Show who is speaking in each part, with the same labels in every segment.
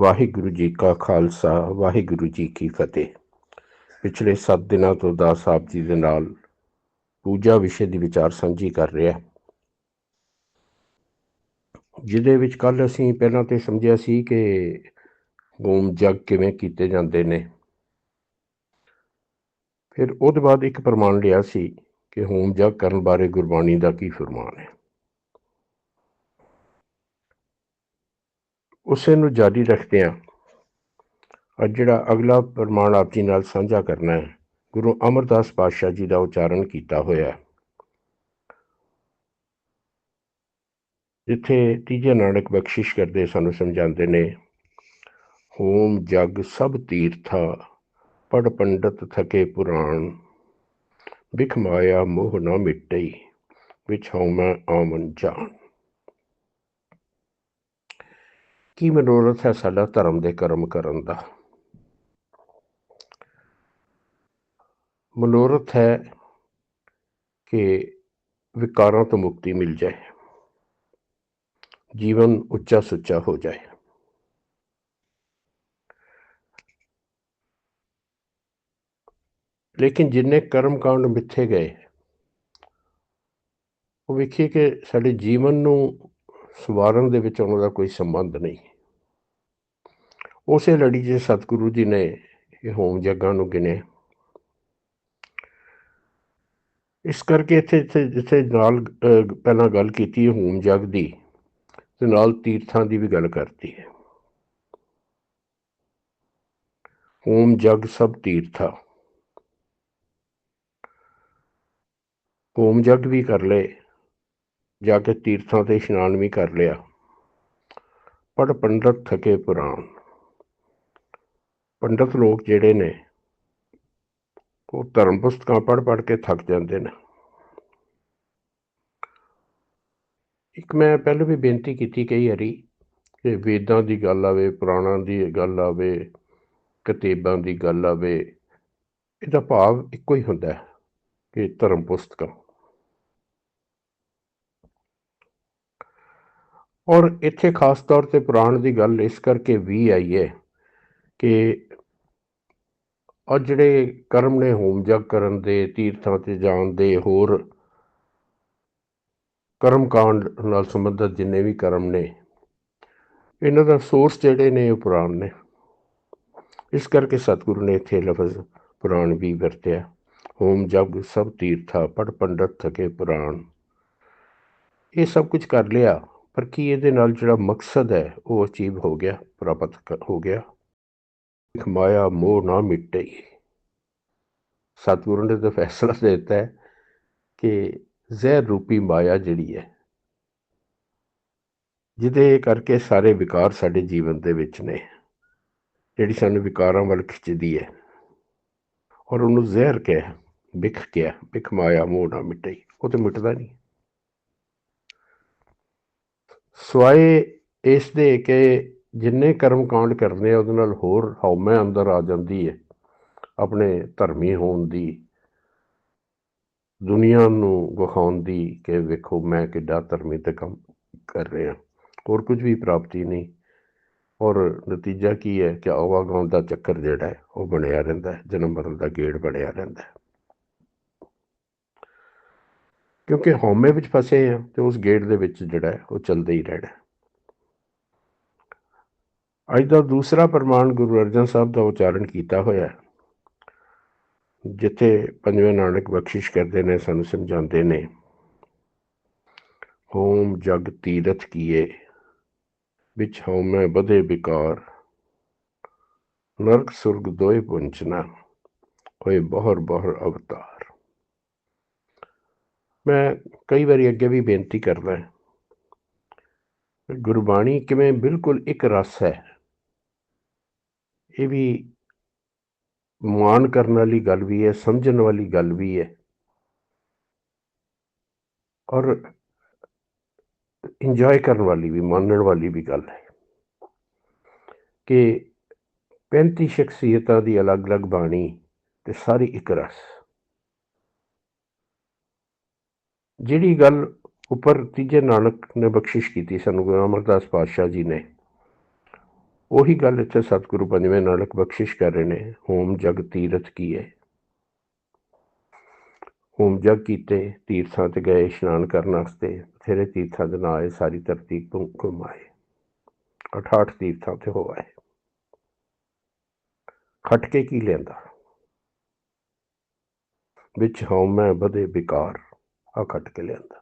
Speaker 1: ਵਾਹਿਗੁਰੂ ਜੀ ਕਾ ਖਾਲਸਾ, ਵਾਹਿਗੁਰੂ ਜੀ ਕੀ ਫਤਿਹ। ਪਿਛਲੇ 7 ਦਿਨਾਂ ਤੋਂ ਦਾਸ ਸਾਹਿਬ ਜੀ ਦੇ ਨਾਲ ਪੂਜਾ ਵਿਸ਼ੇ ਦੀ ਵਿਚਾਰ ਸਾਂਝੀ ਕਰ ਰਿਹਾ। ਜਿਹਦੇ ਵਿੱਚ ਕੱਲ ਅਸੀਂ ਪਹਿਲਾਂ ਤੇ ਸਮਝਿਆ ਸੀ ਕਿ ਹੋਮ ਜਗ ਕਿਵੇਂ ਕੀਤੇ ਜਾਂਦੇ ਨੇ। ਫਿਰ ਉਹਦੇ ਬਾਅਦ ਇੱਕ ਪ੍ਰਮਾਣ ਲਿਆ ਸੀ ਕਿ ਹੋਮ ਜਗ ਕਰਨ ਬਾਰੇ ਗੁਰਬਾਣੀ ਦਾ ਕੀ ਫਰਮਾਨ ਹੈ। ਉਸੇ ਨੂੰ ਜਾਰੀ ਰੱਖਦੇ ਹਾਂ ਅੱਜ ਜਿਹੜਾ ਅਗਲਾ ਪ੍ਰਮਾਣ ਆਪ ਜੀ ਨਾਲ ਸਾਂਝਾ ਕਰਨਾ ਹੈ, ਗੁਰੂ ਅਮਰਦਾਸ ਪਾਤਸ਼ਾਹ ਜੀ ਦਾ ਉਚਾਰਨ ਕੀਤਾ ਹੋਇਆ ਜਿੱਥੇ ਤੀਜੇ ਨਾਨਕ ਬਖਸ਼ਿਸ਼ ਕਰਦੇ ਸਾਨੂੰ ਸਮਝਾਉਂਦੇ ਨੇ, ਹੋਮ ਜਗ ਸਭ ਤੀਰਥਾ ਪੜ ਪੰਡਤ ਥਕੇ ਪੁਰਾਣ ਬਿਖ ਮਾਇਆ ਮੋਹ ਨਾ ਮਿਟਈ ਵਿਚ ਹਉਮੈ ਆਮਨ ਜਾਣ ਕੀ ਮਨੋਰਥ ਹੈ ਸਾਡਾ ਧਰਮ ਦੇ ਕਰਮ ਕਰਨ ਦਾ? ਮਨੋਰਥ ਹੈ ਕਿ ਵਿਕਾਰਾਂ ਤੋਂ ਮੁਕਤੀ ਮਿਲ ਜਾਏ। ਜੀਵਨ ਉੱਚਾ ਸੁੱਚਾ ਹੋ ਜਾਏ। ਲੇਕਿਨ ਜਿੰਨੇ ਕਰਮ ਕਾਂਡ ਮਿੱਥੇ ਗਏ, ਉਹ ਵੇਖੀਏ ਕਿ ਸਾਡੇ ਜੀਵਨ ਨੂੰ ਸਵਾਰਨ ਦੇ ਵਿੱਚ ਉਹਨਾਂ ਦਾ ਕੋਈ ਸੰਬੰਧ ਨਹੀਂ। ਉਸੇ ਲੜੀ 'ਚ ਸਤਿਗੁਰੂ ਜੀ ਨੇ ਇਹ ਹੋਮ ਜੱਗਾਂ ਨੂੰ ਗਿਣਿਆ ਇਸ ਕਰਕੇ ਇੱਥੇ ਇੱਥੇ, ਜਿੱਥੇ ਨਾਲ ਪਹਿਲਾਂ ਗੱਲ ਕੀਤੀ ਹੈ ਹੋਮ ਜਗ ਦੀ, ਤੇ ਨਾਲ ਤੀਰਥਾਂ ਦੀ ਵੀ ਗੱਲ ਕਰਤੀ ਹੈ। ਹੋਮ ਜਗ ਸਭ ਤੀਰਥਾ। ਹੋਮ ਜਗ ਵੀ ਕਰ ਲਏ, ਜਾ ਕੇ ਤੀਰਥਾਂ ਤੇ ਇਸ਼ਨਾਨ ਵੀ ਕਰ ਲਿਆ। ਪੜ ਪੰਡਤ ਥਕੇ ਪੁਰਾਣ। ਪੰਡਤ ਲੋਕ ਜਿਹੜੇ ਨੇ, ਉਹ ਧਰਮ ਪੁਸਤਕਾਂ ਪੜ੍ਹ ਪੜ੍ਹ ਕੇ ਥੱਕ ਜਾਂਦੇ ਨੇ। ਇੱਕ ਮੈਂ ਪਹਿਲਾਂ ਵੀ ਬੇਨਤੀ ਕੀਤੀ ਕਈ ਵਾਰੀ ਕਿ ਵੇਦਾਂ ਦੀ ਗੱਲ ਆਵੇ, ਪੁਰਾਣਾਂ ਦੀ ਗੱਲ ਆਵੇ, ਕਿਤਾਬਾਂ ਦੀ ਗੱਲ ਆਵੇ, ਇਹਦਾ ਭਾਵ ਇੱਕੋ ਹੀ ਹੁੰਦਾ ਹੈ ਕਿ ਧਰਮ ਪੁਸਤਕਾਂ। ਔਰ ਇੱਥੇ ਖਾਸ ਤੌਰ ਤੇ ਪੁਰਾਣ ਦੀ ਗੱਲ ਇਸ ਕਰਕੇ ਵੀ ਆਈ ਹੈ ਕਿ ਔਰ ਜਿਹੜੇ ਕਰਮ ਨੇ ਹੋਮ ਜਗ ਕਰਨ ਦੇ, ਤੀਰਥਾਂ ਤੇ ਜਾਣ ਦੇ, ਹੋਰ ਕਰਮ ਕਾਂਡ ਨਾਲ ਸੰਬੰਧਿਤ ਜਿੰਨੇ ਵੀ ਕਰਮ ਨੇ, ਇਹਨਾਂ ਦਾ ਸੋਰਸ ਜਿਹੜੇ ਨੇ ਉਹ ਪੁਰਾਣ ਨੇ। ਇਸ ਕਰਕੇ ਸਤਿਗੁਰੂ ਨੇ ਇੱਥੇ ਲਫ਼ਜ਼ ਪੁਰਾਣ ਵੀ ਵਰਤਿਆ। ਹੋਮ ਜਗ ਸਭ ਤੀਰਥਾ ਪੜ ਪੰਡਤ ਥਕੇ ਪੁਰਾਣ। ਇਹ ਸਭ ਕੁਝ ਕਰ ਲਿਆ, ਪਰ ਕੀ ਇਹਦੇ ਨਾਲ ਜਿਹੜਾ ਮਕਸਦ ਹੈ, ਉਹ ਅਚੀਵ ਹੋ ਗਿਆ, ਪ੍ਰਾਪਤ ਹੋ ਗਿਆ। ਇੱਕ ਮਾਇਆ ਮੋਹ ਨਾ ਮਿਟੇ। ਸਤਿਗੁਰੂ ਨੇ ਤਾਂ ਫੈਸਲਾ ਦੇ ਦਿੱਤਾ ਹੈ ਕਿ ਜ਼ਹਿਰ ਰੂਪੀ ਮਾਇਆ ਜਿਹੜੀ ਹੈ, ਜਿਹਦੇ ਕਰਕੇ ਸਾਰੇ ਵਿਕਾਰ ਸਾਡੇ ਜੀਵਨ ਦੇ ਵਿੱਚ ਨੇ, ਜਿਹੜੀ ਸਾਨੂੰ ਵਿਕਾਰਾਂ ਵੱਲ ਖਿੱਚਦੀ ਹੈ, ਔਰ ਉਹਨੂੰ ਜ਼ਹਿਰ ਕਿਹਾ ਵਿਖ ਕਿਹਾ ਵਿਖ ਮਾਇਆ ਮੋਹ ਨਾ ਮਿਟੇ। ਉਹ ਤੇ ਮਿਟਦਾ ਨਹੀਂ। ਸਵਾਏ ਇਸ ਦੇ ਕਿ ਜਿੰਨੇ ਕਰਮ ਕਾਂਡ ਕਰਨੇ ਆ, ਉਹਦੇ ਨਾਲ ਹੋਰ ਹਉਮੈ ਅੰਦਰ ਆ ਜਾਂਦੀ ਹੈ ਆਪਣੇ ਧਰਮੀ ਹੋਣ ਦੀ, ਦੁਨੀਆ ਨੂੰ ਵਿਖਾਉਣ ਦੀ ਕਿ ਵੇਖੋ ਮੈਂ ਕਿੱਡਾ ਧਰਮੀ ਤੇ ਕੰਮ ਕਰ ਰਿਹਾ। ਹੋਰ ਕੁਝ ਵੀ ਪ੍ਰਾਪਤੀ ਨਹੀਂ। ਔਰ ਨਤੀਜਾ ਕੀ ਹੈ ਕਿ ਆਵਾਗਾਉਣ ਦਾ ਚੱਕਰ ਜਿਹੜਾ ਹੈ, ਉਹ ਬਣਿਆ ਰਹਿੰਦਾ ਹੈ, ਜਨਮ ਮਰਨ ਦਾ ਗੇੜ ਬਣਿਆ ਰਹਿੰਦਾ ਹੈ। ਕਿਉਂਕਿ ਹਉਮੈ ਵਿੱਚ ਫਸੇ ਆ ਤੇ ਉਸ ਗੇੜ ਦੇ ਵਿੱਚ ਜਿਹੜਾ ਉਹ ਚੱਲਦਾ ਹੀ ਰਹਿਣਾ ਅੱਜ ਦਾ ਦੂਸਰਾ ਪ੍ਰਮਾਣ ਗੁਰੂ ਅਰਜਨ ਸਾਹਿਬ ਦਾ ਉਚਾਰਨ ਕੀਤਾ ਹੋਇਆ ਹੈ, ਜਿੱਥੇ ਪੰਜਵੇਂ ਨਾਨਕ ਬਖਸ਼ਿਸ਼ ਕਰਦੇ ਨੇ, ਸਾਨੂੰ ਸਮਝਾਉਂਦੇ ਨੇ ਹੋਮ ਜਗ ਤੀਰਥ ਕੀਏ, ਵਿੱਚ ਹਉਮੈ ਬਧੇ ਵਿਕਾਰ, ਨਰਕ ਸੁਰਗ ਦੋਏ ਪੁੰਚਨਾ, ਹੋਏ ਬਹੁਰ ਬਹਰ ਅਵਤਾਰ। ਮੈਂ ਕਈ ਵਾਰੀ ਅੱਗੇ ਵੀ ਬੇਨਤੀ ਕਰਦਾ ਗੁਰਬਾਣੀ ਕਿਵੇਂ ਬਿਲਕੁਲ ਇੱਕ ਰਸ ਹੈ ਇਹ ਵੀ ਮਾਣ ਕਰਨ ਵਾਲੀ ਗੱਲ ਵੀ ਹੈ, ਸਮਝਣ ਵਾਲੀ ਗੱਲ ਵੀ ਹੈ। ਔਰ ਇੰਜੋਏ ਕਰਨ ਵਾਲੀ ਵੀ, ਮੰਨਣ ਵਾਲੀ ਵੀ ਗੱਲ ਹੈ ਕਿ 35 ਸ਼ਖਸੀਅਤਾਂ ਦੀ ਅਲੱਗ-ਅਲੱਗ ਬਾਣੀ ਤੇ ਸਾਰੀ ਇੱਕ ਰਸ। ਜਿਹੜੀ ਗੱਲ ਉੱਪਰ ਤੀਜੇ ਨਾਨਕ ਨੇ ਬਖਸ਼ਿਸ਼ ਕੀਤੀ, ਸਾਨੂੰ ਗੁਰੂ ਅਮਰਦਾਸ ਪਾਤਸ਼ਾਹ ਜੀ ਨੇ ਉਹੀ ਗੱਲ ਇੱਥੇ ਸਤਿਗੁਰੂ ਪੰਜਵੇਂ ਨਾਨਕ ਬਖਸ਼ਿਸ਼ ਕਰ ਰਹੇ ਨੇ, ਹੋਮ ਜਗ ਤੀਰਥ ਕੀਏ ਹੋਮ ਜਗ ਕੀਤੇ, ਤੀਰਥਾਂ ਤੇ ਗਏ, ਇਸ਼ਨਾਨ ਕਰਨ ਵਾਸਤੇ, ਬਥੇਰੇ ਤੀਰਥਾਂ ਦੇ ਨਾਲ ਆਏ ਸਾਰੀ ਧਰਤੀ ਘੁ- ਘੁੰਮਾਏ। 68 ਤੀਰਥਾਂ ਤੇ ਹੋ ਆਏ ਖਟ ਕੇ ਕੀ ਲੈਂਦਾ ਵਿੱਚ ਹਉਮੈ ਵਧੇ ਵਿਕਾਰ ਆ ਖਟ ਕੇ ਲਿਆਂਦਾ।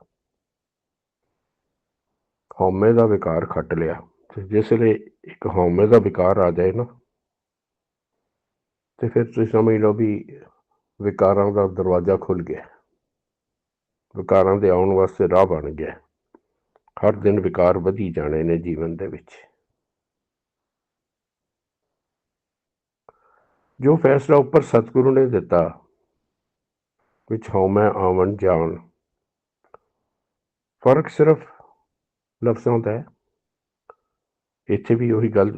Speaker 1: ਹਉਮੈ ਦਾ ਵਿਕਾਰ ਖੱਟ ਲਿਆ। ਤੇ ਜਿਸ ਵੇਲੇ ਇੱਕ ਹਉਮੈ ਦਾ ਵਿਕਾਰ ਆ ਜਾਏ ਨਾ, ਤੇ ਫਿਰ ਤੁਸੀਂ ਸਮਝ ਲਓ ਵੀ ਵਿਕਾਰਾਂ ਦਾ ਦਰਵਾਜ਼ਾ ਖੁੱਲ ਗਿਆ। ਵਿਕਾਰਾਂ ਦੇ ਆਉਣ ਵਾਸਤੇ ਰਾਹ ਬਣ ਗਿਆ। ਹਰ ਦਿਨ ਵਿਕਾਰ ਵਧੀ ਜਾਣੇ ਨੇ ਜੀਵਨ ਦੇ ਵਿੱਚ। ਜੋ ਫੈਸਲਾ ਉੱਪਰ ਸਤਿਗੁਰੂ ਨੇ ਦਿੱਤਾ, ਵਿੱਚ ਹਉਮੈ ਆਵਣ ਜਾਣ ਫ਼ਰਕ ਸਿਰਫ ਲਫ਼ਜ਼ਾਂ ਦਾ ਹੈ। ਇੱਥੇ ਵੀ ਉਹੀ ਗੱਲ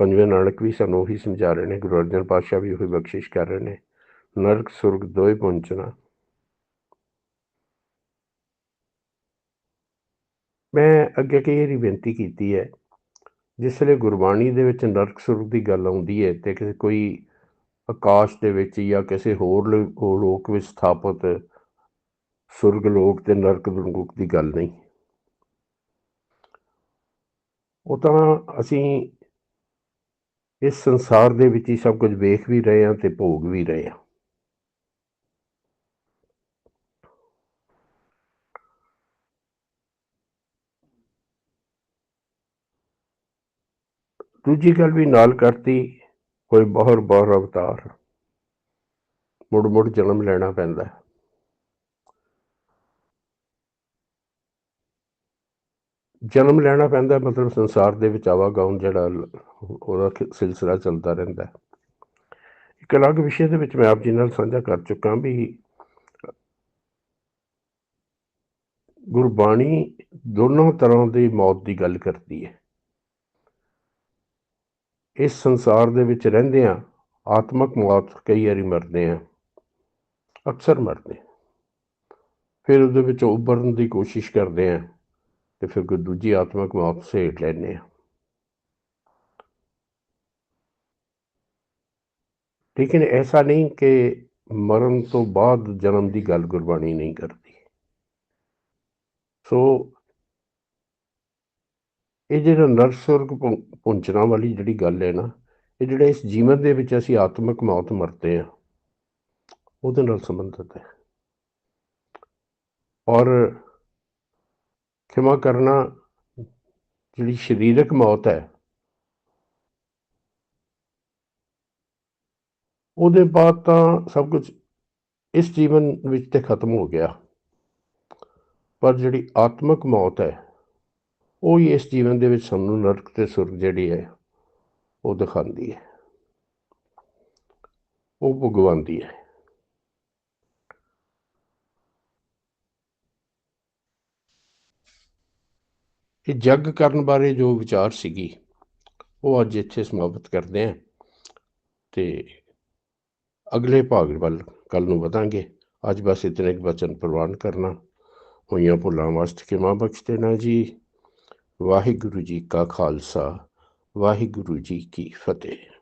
Speaker 1: ਪੰਜਵੇਂ ਨਾਨਕ ਵੀ ਸਾਨੂੰ ਉਹੀ ਸਮਝਾ ਰਹੇ ਨੇ, ਗੁਰੂ ਅਰਜਨ ਪਾਤਸ਼ਾਹ ਵੀ ਉਹੀ ਬਖਸ਼ਿਸ਼ ਕਰ ਰਹੇ ਨੇ। ਨਰਕ, ਸੁਰਗ ਦੋਏ ਪਹੁੰਚਣਾ। ਮੈਂ ਅੱਗੇ ਕਈ ਵਾਰੀ ਬੇਨਤੀ ਕੀਤੀ ਹੈ, ਜਿਸ ਵੇਲੇ ਗੁਰਬਾਣੀ ਦੇ ਵਿੱਚ ਨਰਕ, ਸੁਰਗ ਦੀ ਗੱਲ ਆਉਂਦੀ ਹੈ ਤੇ ਕਿਸੇ ਕੋਈ ਆਕਾਸ਼ ਦੇ ਵਿੱਚ ਜਾਂ ਕਿਸੇ ਹੋਰ ਲੋਕ ਵਿੱਚ ਸਥਾਪਿਤ ਸੁਰਗ ਲੋਕ ਤੇ ਨਰਕ ਲੋਕ ਦੀ ਗੱਲ ਨਹੀਂ। ਉਹ ਤਾਂ ਅਸੀਂ ਇਸ ਸੰਸਾਰ ਦੇ ਵਿੱਚ ਹੀ ਸਭ ਕੁਝ ਵੇਖ ਵੀ ਰਹੇ ਹਾਂ ਤੇ ਭੋਗ ਵੀ ਰਹੇ ਹਾਂ ਦੂਜੀ ਗੱਲ ਵੀ ਨਾਲ ਕਰਤੀ, ਕੋਈ ਬਹੁਰ ਬਹੁਰ ਅਵਤਾਰ ਮੁੜ ਮੁੜ ਜਨਮ ਲੈਣਾ ਪੈਂਦਾ ਹੈ। ਜਨਮ ਲੈਣਾ ਪੈਂਦਾ, ਮਤਲਬ ਸੰਸਾਰ ਦੇ ਵਿੱਚ ਆਵਾਗਾਉਣ ਜਿਹੜਾ ਉਹਦਾ ਸਿਲਸਿਲਾ ਚੱਲਦਾ ਰਹਿੰਦਾ ਇੱਕ ਅਲੱਗ ਵਿਸ਼ੇ ਦੇ ਵਿੱਚ ਮੈਂ ਆਪ ਜੀ ਨਾਲ ਸਾਂਝਾ ਕਰ ਚੁੱਕਾ ਵੀ ਗੁਰਬਾਣੀ ਦੋਨੋਂ ਤਰ੍ਹਾਂ ਦੀ ਮੌਤ ਦੀ ਗੱਲ ਕਰਦੀ ਹੈ। ਇਸ ਸੰਸਾਰ ਦੇ ਵਿੱਚ ਰਹਿੰਦੇ ਆ ਆਤਮਕ ਮੌਤ ਕਈ ਵਾਰੀ ਮਰਦੇ ਆ ਅਕਸਰ ਮਰਦੇ ਫਿਰ ਉਹਦੇ ਵਿੱਚ ਉੱਭਰਨ ਦੀ ਕੋਸ਼ਿਸ਼ ਕਰਦੇ ਆ ਤੇ ਫਿਰ ਕੋਈ ਦੂਜੀ ਆਤਮਕ ਮੌਤ ਸੇਟ ਲੈਂਦੇ ਆ ਲੇਕਿਨ ਐਸਾ ਨਹੀਂ ਕਿ ਮਰਨ ਤੋਂ ਬਾਅਦ ਜਨਮ ਦੀ ਗੱਲ ਗੁਰਬਾਣੀ ਨਹੀਂ ਕਰਦੀ। ਸੋ ਇਹ ਜਿਹੜਾ ਨਰਸੁਰਗ ਪਹੁੰਚਣਾ ਵਾਲੀ ਜਿਹੜੀ ਗੱਲ ਹੈ ਨਾ, ਇਹ ਜਿਹੜਾ ਇਸ ਜੀਵਨ ਦੇ ਵਿੱਚ ਅਸੀਂ ਆਤਮਿਕ ਮੌਤ ਮਰਦੇ ਆ ਉਹਦੇ ਨਾਲ ਸੰਬੰਧਿਤ ਹੈ। ਔਰ ਖਿਮਾ ਕਰਨਾ ਜਿਹੜੀ ਸਰੀਰਕ ਮੌਤ ਹੈ, ਉਹਦੇ ਬਾਅਦ ਤਾਂ ਸਭ ਕੁਝ ਇਸ ਜੀਵਨ ਵਿੱਚ ਤੇ ਖਤਮ ਹੋ ਗਿਆ। ਪਰ ਜਿਹੜੀ ਆਤਮਿਕ ਮੌਤ ਹੈ, ਉਹ ਹੀ ਇਸ ਜੀਵਨ ਦੇ ਵਿੱਚ ਸਾਨੂੰ ਨਰਕ ਤੇ ਸੁਰਗ ਜਿਹੜੀ ਹੈ, ਉਹ ਦਿਖਾਉਂਦੀ ਹੈ। ਉਹ ਭਗਵਾਨਦੀ ਹੈ। ਇਹ ਜੱਗ ਕਰਨ ਬਾਰੇ ਜੋ ਵਿਚਾਰ ਸੀਗੀ, ਉਹ ਅੱਜ ਇੱਥੇ ਸਮਾਪਤ ਕਰਦੇ ਹਾਂ ਤੇ ਅਗਲੇ ਭਾਗ ਵੱਲ ਕੱਲ ਨੂੰ ਵਧਾਂਗੇ। ਅੱਜ ਬਸ ਇਤਨੇ ਕੁ ਬਚਨ ਪ੍ਰਵਾਨ ਕਰਨਾ। ਹੋਈਆਂ ਭੁੱਲਾਂ ਵਾਸਤੇ ਖਿਮਾ ਬਖਸ਼ ਦੇਣਾ ਜੀ? ਵਾਹਿਗੁਰੂ ਜੀ ਕਾ ਖਾਲਸਾ, ਵਾਹਿਗੁਰੂ ਜੀ ਕੀ ਫਤਿਹ।